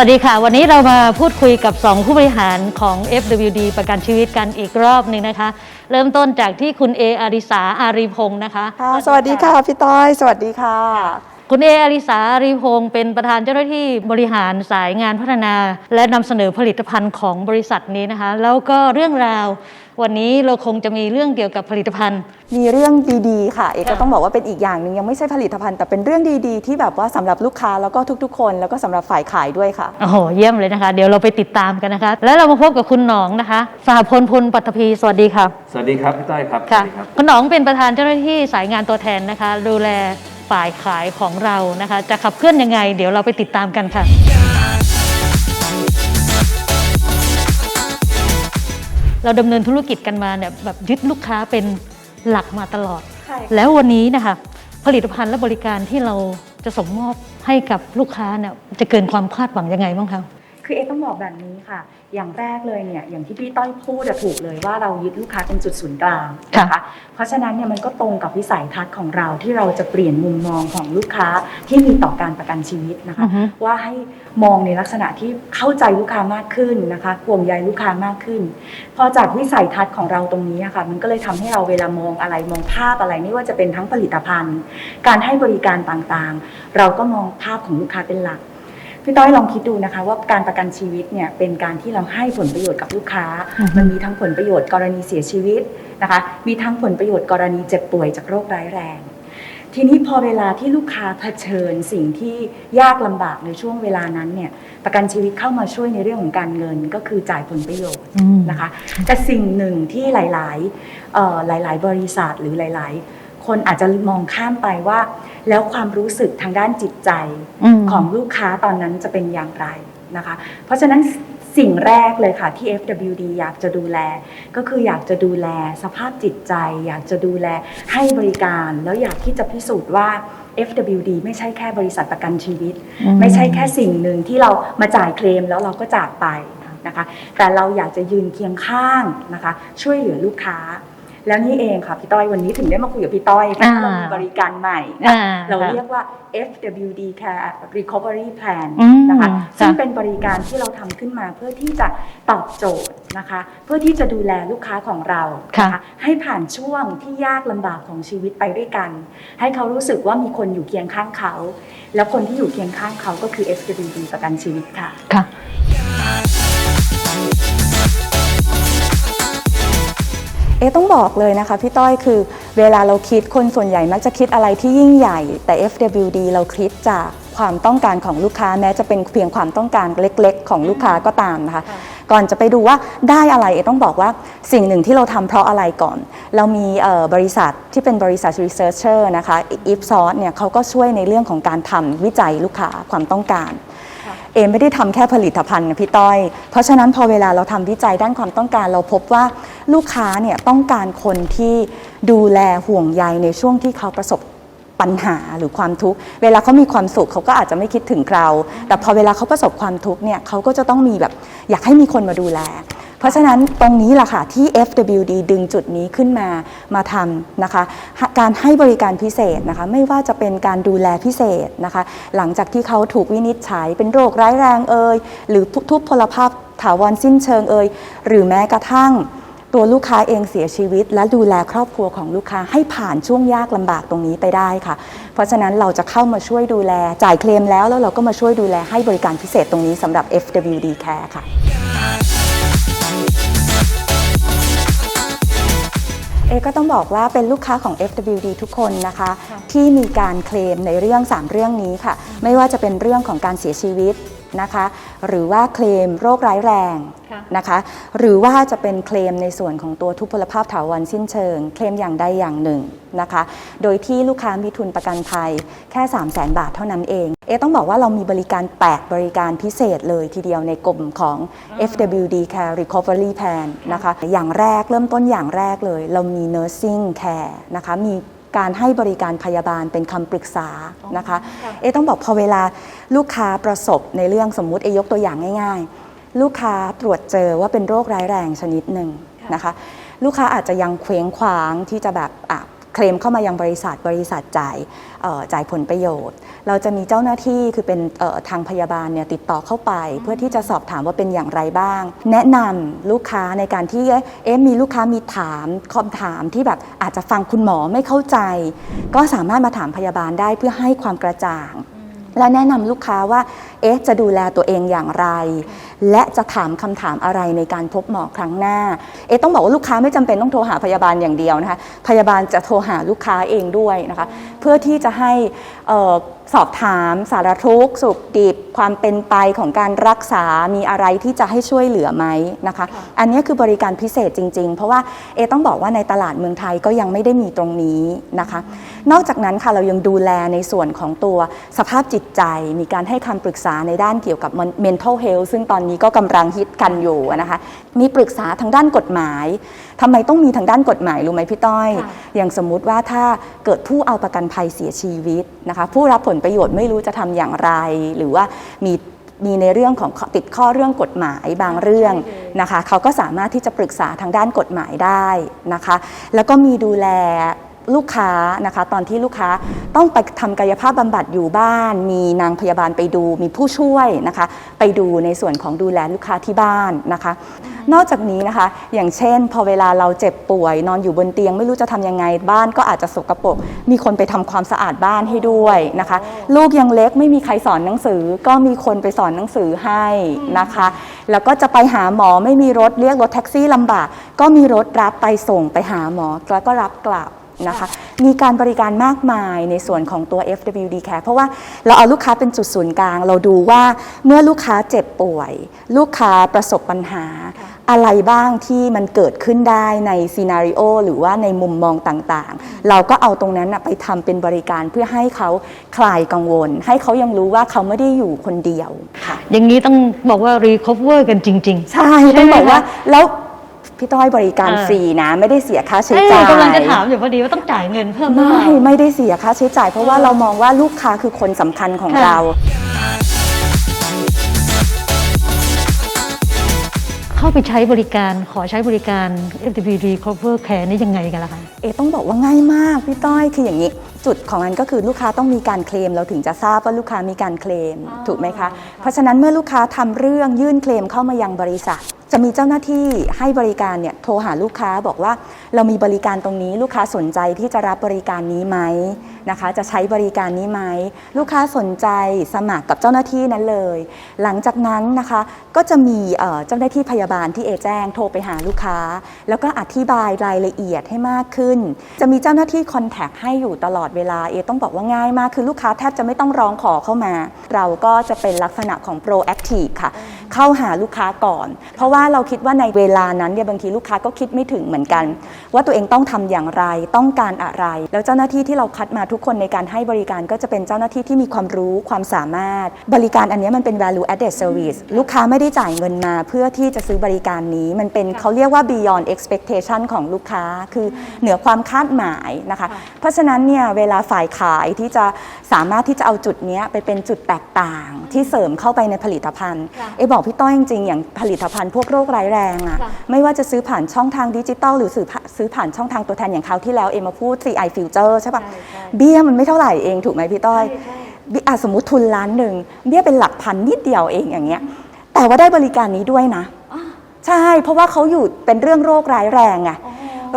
สวัสดีค่ะ วันนี้เรามาพูดคุยกับ 2 ผู้บริหารของ FWD ประกันชีวิตกันอีกรอบหนึ่งนะคะ เริ่มต้นจากที่คุณเออาริสาอารีพงศ์นะคะค่ะสวัสดีค่ะพี่ต้อย สวัสดีค่ะ คุณเออาริสาอารีพงศ์เป็นประธานเจ้าหน้าที่บริหารสายงานพัฒนา และนำเสนอผลิตภัณฑ์ของบริษัทนี้นะคะ แล้วก็เรื่องราว วันนี้เราคงจะมีเรื่องเกี่ยวกับผลิตภัณฑ์ มีเรื่องดีๆ ค่ะ เอกก็ค่ะต้องบอกว่าเป็นอีกอย่างหนึ่งยังไม่ใช่ผลิตภัณฑ์แต่เป็นเรื่องดีๆ ที่แบบว่าสำหรับลูกค้าแล้วก็ทุกๆ คน แล้วก็สำหรับฝ่ายขายด้วยค่ะโอ้โหเยี่ยมเลยนะคะ เดี๋ยวเราไปติดตามกันนะคะ แล้วเรามาพบกับคุณหนองนะคะสหพลพลปัตภีสวัสดีค่ะสวัสดีครับพี่ต้อยครับค่ะสวัสดีครับคุณหนองเป็นประธานเจ้าหน้าที่สายงานตัวแทนนะคะ ดูแลฝ่ายขายของเรานะคะ จะขับเคลื่อนยังไง เดี๋ยวเราไปติดตามกันค่ะ เราดำเนินธุรกิจกันมาเนี่ยแบบยึดลูกค้าเป็นหลักมาตลอดใช่ค่ะแล้ววันนี้นะคะผลิตภัณฑ์และบริการที่เราจะส่งมอบให้กับลูกค้าเนี่ยจะเกินความคาดหวังยังไงบ้างคะ คือเอต้องบอกแบบนี้ค่ะ อย่างแรกเลยเนี่ยอย่างที่พี่ต้อยพูดอะถูกเลยว่าเรายึดลูกค้าเป็นจุดศูนย์กลางนะคะเพราะฉะนั้นเนี่ยมันก็ตรงกับวิสัยทัศน์ของเราที่เราจะเปลี่ยนมุมมองของลูกค้าที่มีต่อการประกันชีวิตนะคะอือฮึว่าให้มองในลักษณะที่เข้าใจลูกค้ามากขึ้นนะคะห่วงใยลูกค้ามากขึ้น พอจากวิสัยทัศน์ของเราตรงนี้อะค่ะ มันก็เลยทำให้เราเวลามองอะไรมองภาพอะไรไม่ว่าจะเป็นทั้งผลิตภัณฑ์ การให้บริการต่างๆ เราก็มองภาพของลูกค้าเป็นหลัก พี่ต้อยลองคิดดูนะคะ ว่าการประกันชีวิตเนี่ยเป็นการที่เราให้ผลประโยชน์กับลูกค้าอือฮึมันมีทั้งผลประโยชน์กรณีเสียชีวิตนะคะ มีทั้งผลประโยชน์กรณีเจ็บป่วยจากโรคร้ายแรง ทีนี้พอเวลาที่ลูกค้าเผชิญสิ่งที่ยากลำบากในช่วงเวลานั้นเนี่ยประกันชีวิตเข้ามาช่วยในเรื่องของการเงินก็คือจ่ายผลประโยชน์อืมนะคะ แต่สิ่งหนึ่งที่หลายๆเอ่อหลาย ๆ บริษัทหรือหลาย ๆ คนอาจจะมองข้ามไปว่า แล้วความรู้สึกทางด้านจิตใจอืมของลูกค้าตอนนั้นจะเป็นอย่างไรนะคะ เพราะฉะนั้นสิ่งแรกเลยค่ะที่ FWD อยากจะดูแล ก็คืออยากจะดูแลสภาพจิตใจ อยากจะดูแลให้บริการแล้วอยากที่จะพิสูจน์ว่า FWD ไม่ใช่แค่บริษัทประกันชีวิตอืมไม่ใช่แค่สิ่งหนึ่งที่เรามาจ่ายเคลมแล้วเราก็จากไปนะคะ แต่เราอยากจะยืนเคียงข้างนะคะ ช่วยเหลือลูกค้า แล้วนี่เองค่ะพี่ต้อยวันนี้ถึงได้มาคุยกับพี่ต้อยเพราะว่าเรามีบริการใหม่อ่าเราเรียกว่า FWD Care Recovery Plan อืมนะคะค่ะซึ่งเป็นบริการที่เราทำขึ้นมาเพื่อที่จะตอบโจทย์นะคะ เพื่อที่จะดูแลลูกค้าของเราค่ะนให้ผ่านช่วงที่ยากลำบากของชีวิตไปด้วยกัน ให้เขารู้สึกว่ามีคนอยู่เคียงข้างเขา แล้วคนที่อยู่เคียงข้างเขาก็คือ FWD ประกันชีวิตค่ะ เอะต้องบอกเลยนะคะพี่ต้อยคือเวลาเราคิดคนส่วนใหญ่มักจะคิดอะไรที่ยิ่งใหญ่ แต่ FWD เราคิดจากความต้องการของลูกค้าแม้จะเป็นเพียงความต้องการเล็ก ๆ ของลูกค้าก็ตามนะคะก่อนจะไปดูว่าได้อะไรเอะต้องบอกว่าสิ่งหนึ่งที่เราทำเพราะอะไรก่อน เรามีเอ่อบริษัทที่เป็นบริษัท researcher นะคะ Ipsos เนี่ยเขาก็ช่วยในเรื่องของการทำวิจัยลูกค้าความต้องการ เอไม่ได้ทำแค่ผลิตภัณฑ์นะพี่ต้อย เพราะฉะนั้นพอเวลาเราทำวิจัยด้านความต้องการเราพบว่าลูกค้าเนี่ยต้องการคนที่ดูแลห่วงใยในช่วงที่เขาประสบปัญหาหรือความทุกข์ เวลาเขามีความสุขเขาก็อาจจะไม่คิดถึงเรา แต่พอเวลาเขาประสบความทุกข์เนี่ยเขาก็จะต้องมีแบบอยากให้มีคนมาดูแล เพราะฉะนั้นตรงนี้แหละค่ะที่ FWD ดึงจุดนี้ขึ้นมามาทำนะคะ การให้บริการพิเศษนะคะ ไม่ว่าจะเป็นการดูแลพิเศษนะคะ หลังจากที่เขาถูกวินิจฉัยเป็นโรคร้ายแรงเอ่ยหรือทุพพลภาพถาวรสิ้นเชิงเอ่ยหรือแม้กระทั่งตัวลูกค้าเองเสียชีวิต และดูแลครอบครัวของลูกค้าให้ผ่านช่วงยากลำบากตรงนี้ไปได้ค่ะ เพราะฉะนั้นเราจะเข้ามาช่วยดูแลจ่ายเคลมแล้วแล้วเราก็มาช่วยดูแลให้บริการพิเศษตรงนี้สำหรับ FWD Care ค่ะ เอก็ต้องบอกว่าเป็นลูกค้าของ FWD ทุกคนนะคะ ที่มีการเคลมในเรื่อง 3 เรื่องนี้ค่ะ ไม่ว่าจะเป็นเรื่องของการเสียชีวิตนะคะ หรือว่าเคลมโรคร้ายแรงค่ะนะคะ หรือว่าจะเป็นเคลมในส่วนของตัวทุพพลภาพถาวรสิ้นเชิง เคลมอย่างใดอย่างหนึ่งนะคะ โดยที่ลูกค้ามีทุนประกันภัยแค่ 3 0 0 0 0 0บาทเท่านั้นเอง เอต้องบอกว่าเรามีบริการ 8 บริการพิเศษเลยทีเดียวในกลุ่มของ FWD Care Recovery Plan นะคะ อย่างแรกเริ่มต้นอย่างแรกเลย เรามี Nursing Care นะคะ มี การให้บริการพยาบาลเป็นคำปรึกษานะคะเอะต้องบอกพอเวลาลูกค้าประสบในเรื่องสมมุติเอยกตัวอย่างง่าย ๆ ลูกค้าตรวจเจอว่าเป็นโรคร้ายแรงชนิดหนึ่งนะคะ ลูกค้าอาจจะยังเคว้งคว้างที่จะแบบอะ เคลมเข้ามายังบริษัทบริษัทจ่ายจ่ายผลประโยชน์ เราจะมีเจ้าหน้าที่คือเป็นทางพยาบาลเนี่ยติดต่อเข้าไป เพื่อที่จะสอบถามว่าเป็นอย่างไรบ้าง แนะนำลูกค้าในการที่เอ๊ะเอ๊ะมีลูกค้ามีถามคำถามที่แบบอาจจะฟังคุณหมอไม่เข้าใจ ก็สามารถมาถามพยาบาลได้เพื่อให้ความกระจ่าง และแนะนำลูกค้าว่า เอ๊ะ จะดูแลตัวเองอย่างไร และจะถามคำถามอะไรในการพบหมอครั้งหน้า เอ๊ะ ต้องบอกว่าลูกค้าไม่จำเป็นต้องโทรหาพยาบาลอย่างเดียวนะคะ พยาบาลจะโทรหาลูกค้าเองด้วยนะคะ เพื่อที่จะให้ สอบถามสารทุกข์สุขดิบความเป็นไปของการรักษา มีอะไรที่จะให้ช่วยเหลือไหมนะคะ อันนี้คือบริการพิเศษจริง ๆ เพราะว่าเอะต้องบอกว่าในตลาดเมืองไทยก็ยังไม่ได้มีตรงนี้นะคะ นอกจากนั้นค่ะเรายังดูแลในส่วนของตัวสภาพจิตใจ มีการให้คำปรึกษาในด้านเกี่ยวกับ mental health ซึ่งตอนนี้ก็กำลังฮิตกันอยู่นะคะ มีปรึกษาทางด้านกฎหมายทำไมต้องมีทางด้านกฎหมายรู้ไหมพี่ต้อยค่ะอย่างสมมุติว่าถ้าเกิดผู้เอาประกันภัยเสียชีวิตนะคะ ผู้รับผลประโยชน์ไม่รู้จะทำอย่างไร หรือว่ามีมีในเรื่องของติดข้อเรื่องกฎหมายบางเรื่องนะคะเขาก็สามารถที่จะปรึกษาทางด้านกฎหมายได้นะคะ แล้วก็มีดูแล ลูกค้านะคะตอนที่ลูกค้าต้องไปทำกายภาพบำบัดอยู่บ้าน มีนางพยาบาลไปดู มีผู้ช่วยนะคะ ไปดูในส่วนของดูแลลูกค้าที่บ้านนะคะ นอกจากนี้นะคะ อย่างเช่น พอเวลาเราเจ็บป่วย นอนอยู่บนเตียง ไม่รู้จะทำยังไงบ้านก็อาจจะสกปรกมีคนไปทำความสะอาดบ้านให้ด้วยนะคะ ลูกยังเล็กไม่มีใครสอนหนังสือ ก็มีคนไปสอนหนังสือให้นะคะ แล้วก็จะไปหาหมอไม่มีรถเรียกรถแท็กซี่ลำบาก ก็มีรถรับไปส่งไปหาหมอแล้วก็รับกลับ นะคะ มีการบริการมากมายในส่วนของตัว FWD Care เพราะว่าเราเอาลูกค้าเป็นจุดศูนย์กลาง เราดูว่าเมื่อลูกค้าเจ็บป่วย ลูกค้าประสบปัญหาอะไรบ้างที่มันเกิดขึ้นได้ในซีนารีโอหรือว่าในมุมมองต่างๆ เราก็เอาตรงนั้นน่ะไปทำเป็นบริการเพื่อให้เขาคลายกังวล ให้เขายังรู้ว่าเขาไม่ได้อยู่คนเดียวค่ะ อย่างนี้ต้องบอกว่า recover กันจริงใช่ใช่ต้องไหมบอกว่าคะแล้ว พี่ต้อยบริการเออฟรีนะ ไม่ได้เสียค่าๆใช้เอ้ยจ่าย กำลังจะถามอยู่พอดีว่าต้องจ่ายเงินเพิ่มหรือไม่เปล่า ไม่ได้เสียค่าใช้จ่าย เพราะว่าเรามองว่าลูกค้าคือคนสำคัญของค่ะ เรา เข้าไปใช้บริการขอใช้บริการ FWD Cover Care นี่ยังไงกันล่ะคะ เอต้องบอกว่าง่ายมากพี่ต้อยคืออย่างนี้ จุดของมันก็คือลูกค้าต้องมีการเคลม เราถึงจะทราบว่าลูกค้ามีการเคลม ถูกไหมคะ เพราะฉะนั้นเมื่อลูกค้าทำเรื่องยื่นเคลมเข้ามายังบริษัท จะมีเจ้าหน้าที่ให้บริการเนี่ยโทรหาลูกค้าบอกว่าเรามีบริการตรงนี้ ลูกค้าสนใจที่จะรับบริการนี้ไหมนะคะ จะใช้บริการนี้ไหมลูกค้าสนใจสมัครกับเจ้าหน้าที่นั้นเลย หลังจากนั้นนะคะก็จะมีเจ้าหน้าที่พยาบาลที่เอแจ้งโทรไปหาลูกค้า แล้วก็อธิบายรายละเอียดให้มากขึ้น จะมีเจ้าหน้าที่คอนแทคให้อยู่ตลอดเวลาเอต้องบอกว่าง่ายมากคือลูกค้าแทบจะไม่ต้องร้องขอเข้ามา เราก็จะเป็นลักษณะของ proactive ค่ะ เข้าหาลูกค้าก่อน เพราะว่าเราคิดว่าในเวลานั้นเนี่ยบางทีลูกค้าก็คิดไม่ถึงเหมือนกัน ว่าตัวเองต้องทำอย่างไรต้องการอะไร แล้วเจ้าหน้าที่ที่เราคัดมาทุกคนในการให้บริการก็จะเป็นเจ้าหน้าที่ที่มีความรู้ความสามารถ บริการอันนี้มันเป็น value added service ลูกค้าไม่ได้จ่ายเงินมา เพื่อที่จะซื้อบริการนี้มันเป็นเขาเรียกว่า beyond expectation ของลูกค้า คือเหนือความคาดหมายนะคะ เพราะฉะนั้นเนี่ยเวลาฝ่ายขายที่จะสามารถที่จะเอาจุดเนี้ยไปเป็นจุดแตกต่าง ที่เสริมเข้าไปในผลิตภัณฑ์เอบอกพี่ต้อยจริงๆอย่างผลิตภัณฑ์พวกโรคร้ายแรงอะไม่ว่าจะซื้อผ่านช่องทางดิจิตอลหรือซื้อผ่าซื้อผ่านช่องทางตัวแทนอย่างคราวที่แล้วเอมาพูด CI Future ใช่ปะเบี้ยมันไม่เท่าไหร่เองถูกไหมพี่ต้อยเบี้ยอะสมมติทุนล้านหนึ่งเบี้ยเป็นหลักพันนิดเดียวเองอย่างเงี้ย แต่ว่าได้บริการนี้ด้วยนะใช่ เพราะว่าเขาอยู่เป็นเรื่องโรคร้ายแรงไง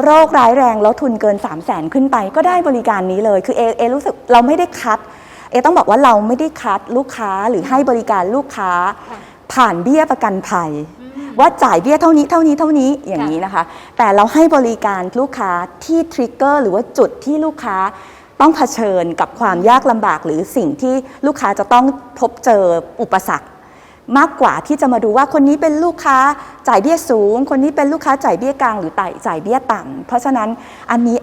โรคร้ายแรงแล้วทุนเกิน 3 0 0แสนขึ้นไปก็ได้บริการนี้เลย คือเอเอรู้สึกเราไม่ได้คัด เอต้องบอกว่าเราไม่ได้คัดลูกค้าหรือให้บริการลูกค้า ผ่านเบี้ยประกันภัย ว่าจ่ายเบี้ยเท่านี้เท่านี้เท่านี้อย่างนี้นะคะ แต่เราให้บริการลูกค้าที่ทริกเกอร์หรือว่าจุดที่ลูกค้าต้องเผชิญกับความยากลำบาก หรือสิ่งที่ลูกค้าจะต้องพบเจออุปสรรคมากกว่าที่จะมาดูว่าคนนี้เป็นลูกค้าจ่ายเบี้ยสูง คนนี้เป็นลูกค้าจ่ายเบี้ยกลางหรือจ่ายเบี้ยต่ำเพราะฉะนั้นอันนี้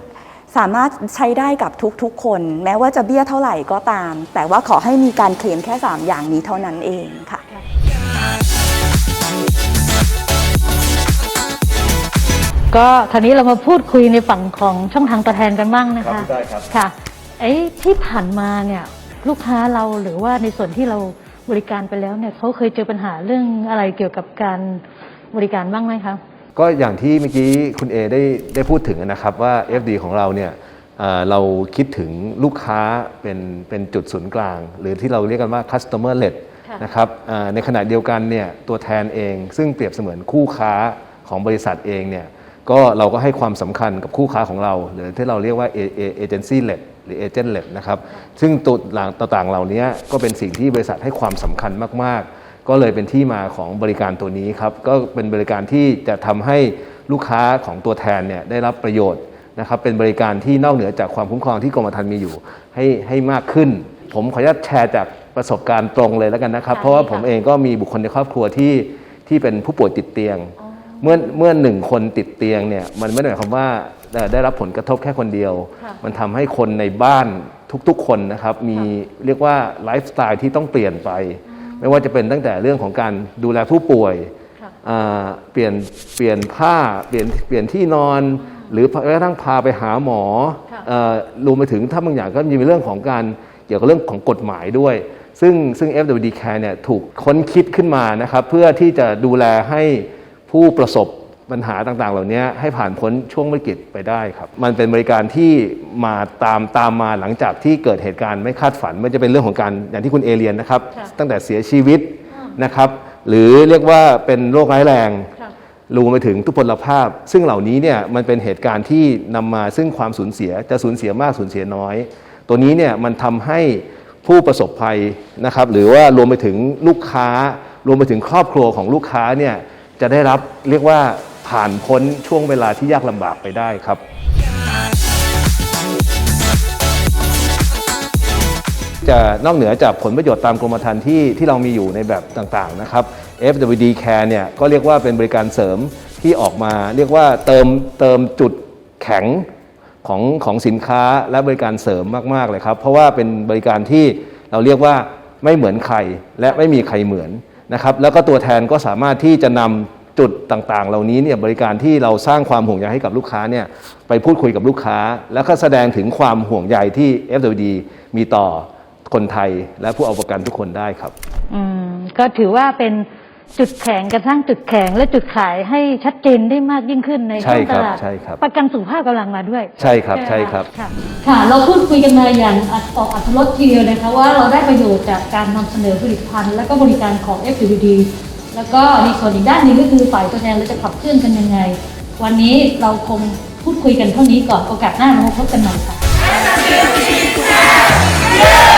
สามารถใช้ได้กับทุกๆ คน แม้ว่าจะเบี้ยเท่าไหร่ก็ตาม แต่ว่าขอให้มีการเคลมแค่ 3 อย่างนี้เท่านั้นเองค่ะ ก็ทีนี้เรามาพูดคุยในฝั่งของช่องทางตัวแทนกันบ้างนะครัคะบได้ครับค่ะไอ้ที่ผ่านมาเนี่ยลูกค้าเราหรือว่าในส่วนที่เราบริการไปแล้วเนี่ยเขาเคยเจอปัญหาเรื่องอะไรเกี่ยวกับการบริการบ้างไหมคะก็อย่างที่เมื่อกี้คุณเอได้ได้พูดถึงนะครับว่า FD ของเราเนี่ยเอ่อเราคิดถึงลูกค้าเป็นเป็นจุดศูนย์กลาง หรือที่เราเรียกกันว่า customer led ค่ะนะครับเอ่อในขณะเดียวกันเนี่ยตัวแทนเอง ซึ่งเปรียบเสมือนคู่ค้าของบริษัทเองเนี่ย ก็เราก็ให้ความสำคัญกับคู่ค้าของเรา หรือที่เราเรียกว่าเอเจนซี่เลดหรือเอเจนต์เลดนะครับซึ่งตัวต่างๆเหล่านี้ก็เป็นสิ่งที่บริษัทให้ความสำคัญมากๆ ก็เลยเป็นที่มาของบริการตัวนี้ครับก็เป็นบริการที่จะทำให้ลูกค้าของตัวแทนเนี่ยได้รับประโยชน์นะครับเป็นบริการที่นอกเหนือจากความคุ้มครองที่กรมธรรม์มีอยู่ให้ให้มากขึ้น ผมขออนุญาตแชร์จากประสบการณ์ตรงเลยแล้วกันนะครับ เพราะว่าผมเองก็มีบุคคลในครอบครัวที่ที่เป็นผู้ป่วยติดเตียง เมื่อเมื่อหนึ่งคนติดเตียงเนี่ยมันไม่ได้หมายความว่าเอ่อได้รับผลกระทบแค่คนเดียวค่ะมันทำให้คนในบ้านทุกๆคนนะครับ มีเรียกว่าไลฟ์สไตล์ที่ต้องเปลี่ยนไป ไม่ว่าจะเป็นตั้งแต่เรื่องของการดูแลผู้ป่วยค่ะอ่าเปลี่ยนเปลี่ยนผ้าเปลี่ยนเปลี่ยนที่นอน หรือแม้กระทั่งพาไปหาหมอค่ะเอ่อรวมไปถึงถ้าบางอย่างก็มีเรื่องของการเกี่ยวกับเรื่องของกฎหมายด้วย ซึ่งซึ่ง FWD Care เนี่ยถูกค้นคิดขึ้นมานะครับ เพื่อที่จะดูแลให้ ผู้ประสบปัญหาต่างๆ เหล่านี้ให้ผ่านพ้นช่วงวิกฤตไปได้ครับ มันเป็นบริการที่มาตามตามมาหลังจากที่เกิดเหตุการณ์ไม่คาดฝันไม่ว่าจะเป็นเรื่องของการอย่างที่คุณเอเลียนนะครับค่ะตั้งแต่เสียชีวิตนะครับหรือเรียกว่าเป็นโรคร้ายแรงค่ะรวมไปถึงทุพพลภาพ ซึ่งเหล่านี้เนี่ยมันเป็นเหตุการณ์ที่นำมาซึ่งความสูญเสียจะสูญเสียมากสูญเสียน้อย ตัวนี้เนี่ยมันทำให้ผู้ประสบภัยนะครับ หรือว่ารวมไปถึงลูกค้ารวมไปถึงครอบครัวของลูกค้าเนี่ย จะได้รับเรียกว่าผ่านพ้นช่วงเวลาที่ยากลำบากไปได้ครับ จะนอกเหนือจากผลประโยชน์ตามกรมธรรม์ที่ที่เรามีอยู่ในแบบต่างๆนะครับ FWD Care เนี่ยก็เรียกว่าเป็นบริการเสริมที่ออกมา เรียกว่าเติมเติมจุดแข็งของของสินค้าและบริการเสริมมาก ๆ เลยครับ เพราะว่าเป็นบริการที่เราเรียกว่าไม่เหมือนใครและไม่มีใครเหมือน นะครับแล้วก็ตัวแทนก็สามารถที่จะนำจุดต่างๆ เหล่านี้เนี่ยบริการที่เราสร้างความห่วงใยให้กับลูกค้าเนี่ยไปพูดคุยกับลูกค้า แล้วก็แสดงถึงความห่วงใยที่ FWD มีต่อคนไทยและผู้เอาประกันทุกคนได้ครับ อืม ก็ถือว่าเป็น จุดแข็งกระทั่งจุดแข็งและจุดขายให้ชัดเจนได้มากยิ่งขึ้นในใช่ช่องคตรับลาดใช่ครับประกันสุขภาพกำลังมาด้วย ใช่ครับไหมะใช่ครับค่ะค่ะ เราพูดคุยกันมาอย่างอัดออกอัธรสทีเดียวนะคะว่าเราได้ประโยชน์จากการนำเสนอผลิตภัณฑ์และก็บริการของ FWD แล้วก็ในส่วนอีกด้านหนึงก็คือฝ่ายตัวแทนเราจะขับเคลื่อนกันยังไง วันนี้เราคงพูดคุยกันเท่านี้ก่อนโอกาสหน้าเรามาพบกันใหม่ค่ะ